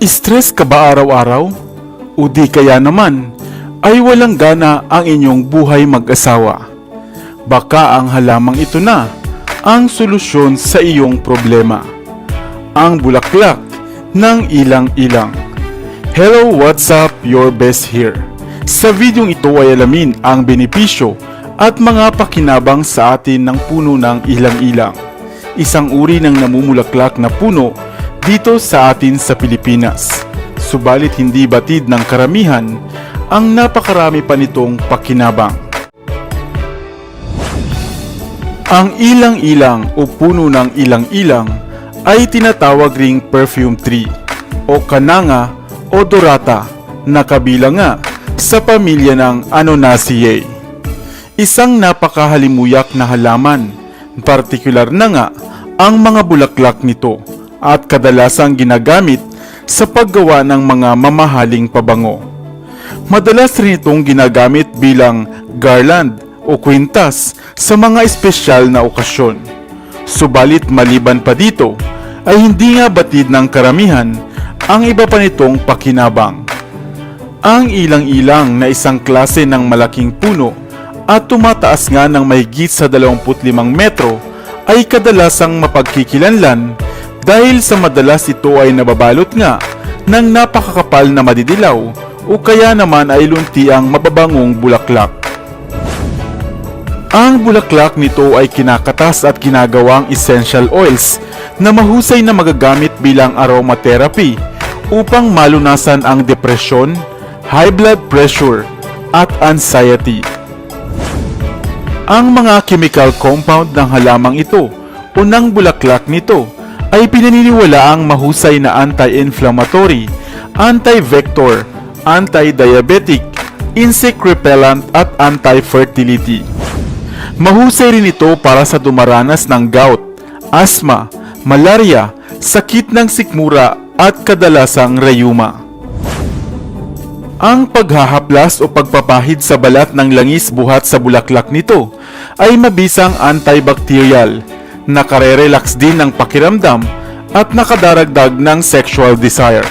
Stress ka ba araw-araw? O di kaya naman ay walang gana ang inyong buhay mag-asawa? Baka ang halamang ito na ang solusyon sa iyong problema. Ang bulaklak ng ilang-ilang. Hello, what's up? Your best here. Sa videong ito ay alamin ang benepisyo at mga pakinabang sa atin ng puno ng ilang-ilang. Isang uri ng namumulaklak na puno dito sa atin sa Pilipinas. Subalit hindi batid ng karamihan ang napakarami pa nitong pakinabang. Ang ilang-ilang o puno ng ilang-ilang ay tinatawag ring perfume tree o kananga o dorata na kabilang nga sa pamilya ng Anonaceae. Isang napakahalimuyak na halaman, partikular na nga ang mga bulaklak nito at kadalasang ginagamit sa paggawa ng mga mamahaling pabango. Madalas rin itong ginagamit bilang garland o kwintas sa mga espesyal na okasyon. Subalit maliban pa dito, ay hindi nga batid ng karamihan ang iba pa nitong pakinabang. Ang ilang-ilang na isang klase ng malaking puno at tumataas nga ng mahigit sa 25 metro ay kadalasang mapagkikilanlan dahil sa madalas ito ay nababalot nga ng napakakapal na madidilaw o kaya naman ay lunti ang mababangong bulaklak. Ang bulaklak nito ay kinakatas at ginagawang essential oils na mahusay na magagamit bilang aromatherapy upang malunasan ang depresyon, high blood pressure, at anxiety. Ang mga chemical compound ng halamang ito o bulaklak nito ay pinaniniwalaang mahusay na anti-inflammatory, anti-vector, anti-diabetic, insect repellent at anti-fertility. Mahusay rin ito para sa dumaranas ng gout, asthma, malaria, sakit ng sikmura at kadalasang rayuma. Ang paghahaplas o pagpapahid sa balat ng langis buhat sa bulaklak nito ay mabisang antibacterial, nakarerelax din ng pakiramdam at nakadaragdag ng sexual desire.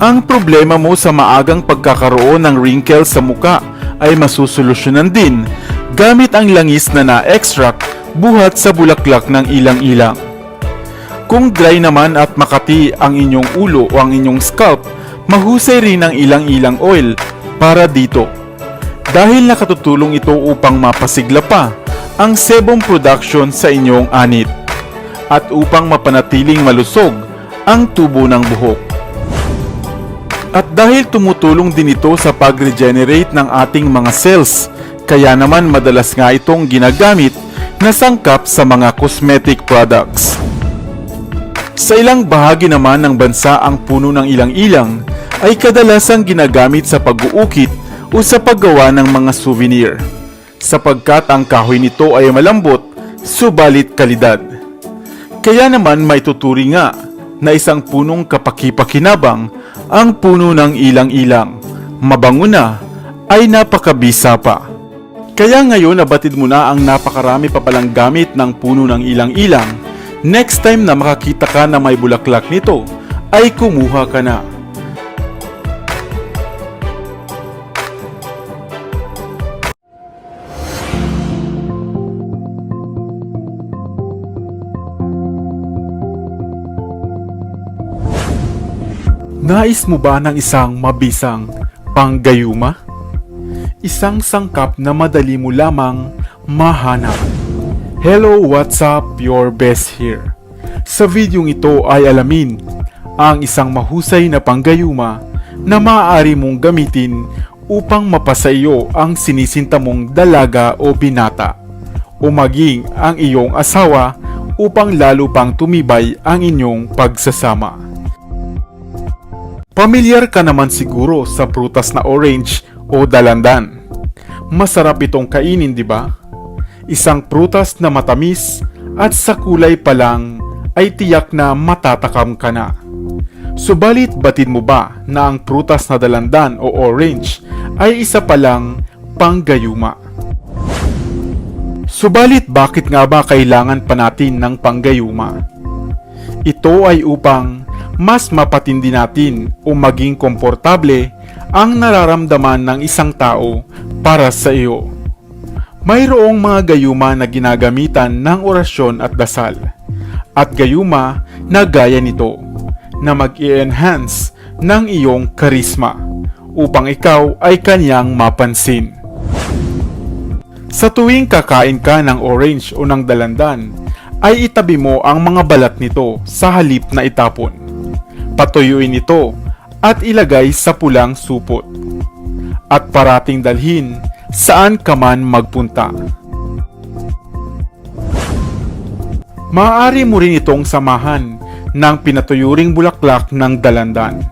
Ang problema mo sa maagang pagkakaroon ng wrinkles sa muka ay masusolusyonan din gamit ang langis na na-extract buhat sa bulaklak ng ilang-ilang. Kung dry naman at makati ang inyong ulo o ang inyong scalp, mahusay rin ang ilang-ilang oil para dito. Dahil nakatutulong ito upang mapasigla pa ang sebum production sa inyong anit at upang mapanatiling malusog ang tubo ng buhok. At dahil tumutulong din ito sa pag-regenerate ng ating mga cells, kaya naman madalas nga itong ginagamit na sangkap sa mga cosmetic products. Sa ilang bahagi naman ng bansa ang puno ng ilang-ilang ay kadalasang ginagamit sa pag-uukit o sa paggawa ng mga souvenir sapagkat ang kahoy nito ay malambot subalit kalidad. Kaya naman may tuturi nga na isang punong kapaki-pakinabang ang puno ng ilang-ilang. Mabango na ay napakabisa pa. Kaya ngayon nabatid mo na ang napakarami pa palang gamit ng puno ng ilang-ilang. Next time na makakita ka na may bulaklak nito, ay kumuha ka na. Nais mo ba ng isang mabisang panggayuma? Isang sangkap na madali mo lamang mahanap. Hello, what's up? Your best here. Sa videong ito ay alamin ang isang mahusay na panggayuma na maaari mong gamitin upang mapasa iyo ang sinisinta mong dalaga o binata o maging ang iyong asawa upang lalo pang tumibay ang inyong pagsasama. Pamilyar ka naman siguro sa prutas na orange o dalandan. Masarap itong kainin, di ba? Isang prutas na matamis at sa kulay pa lang ay tiyak na matatakam ka na. Subalit batid mo ba na ang prutas na dalandan o orange ay isa palang panggayuma? Subalit bakit nga ba kailangan pa natin ng panggayuma? Ito ay upang mas mapatindi natin o maging komportable ang nararamdaman ng isang tao para sa iyo. Mayroong mga gayuma na ginagamitan ng orasyon at dasal, at gayuma na gaya nito, na mag-enhance ng iyong karisma upang ikaw ay kanyang mapansin. Sa tuwing kakain ka ng orange o ng dalandan, ay itabi mo ang mga balat nito sa halip na itapon. Patuyuin ito at ilagay sa pulang supot. At parating dalhin saan ka man magpunta. Maaari mo rin itong samahan ng pinatuyuring bulaklak ng dalandan.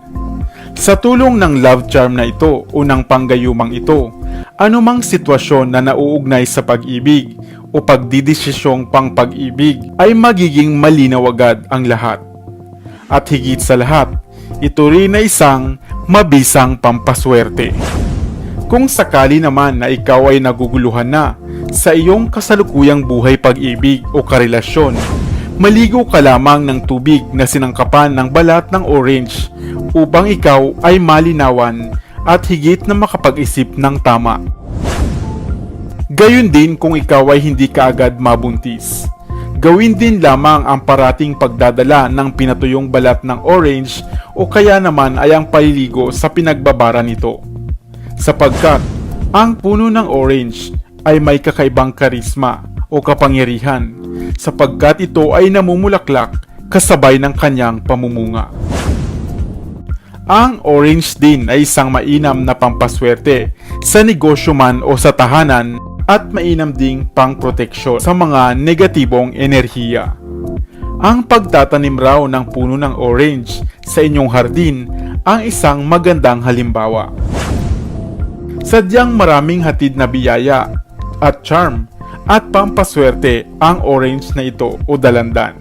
Sa tulong ng love charm na ito o ng panggayumang ito, anumang sitwasyon na nauugnay sa pag-ibig o pagdidesisyong pang pag-ibig ay magiging malinaw agad ang lahat. At higit sa lahat, ito rin ay isang mabisang pampaswerte. Kung sakali naman na ikaw ay naguguluhan na sa iyong kasalukuyang buhay pag-ibig o karelasyon, maligo ka lamang ng tubig na sinangkapan ng balat ng orange upang ikaw ay malinawan at higit na makapag-isip ng tama. Gayun din kung ikaw ay hindi ka agad mabuntis. Gawin din lamang ang parating pagdadala ng pinatuyong balat ng orange o kaya naman ay ang paliligo sa pinagbabara nito. Sapagkat ang puno ng orange ay may kakaibang karisma o kapangyarihan sapagkat ito ay namumulaklak kasabay ng kanyang pamumunga. Ang orange din ay isang mainam na pampaswerte sa negosyo man o sa tahanan at mainam ding pangproteksyon sa mga negatibong enerhiya. Ang pagtatanim raw ng puno ng orange sa inyong hardin ang isang magandang halimbawa. Sadyang maraming hatid na biyaya at charm at pampaswerte ang orange na ito o dalandan.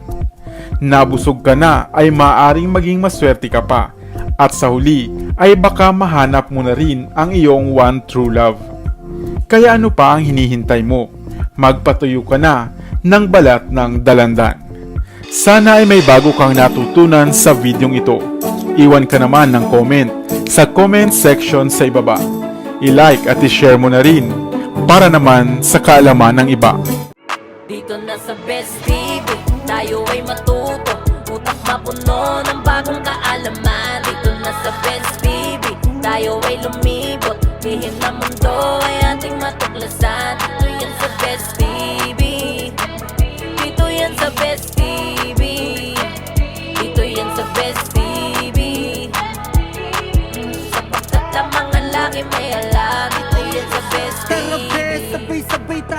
Nabusog ka na ay maaring maging maswerte ka pa at sa huli ay baka mahanap mo na rin ang iyong one true love. Kaya ano pa ang hinihintay mo? Magpatuyo ka na ng balat ng dalandan. Sana ay may bago kang natutunan sa videong ito. Iwan ka naman ng comment sa comment section sa ibaba. I-like at i-share mo na rin para naman sa kaalaman ng iba. Dito na sa Best TV, tayo ay matuto Utak mapuno ng bagong kaalaman Dito na sa Best TV, tayo ay lumibot Lihim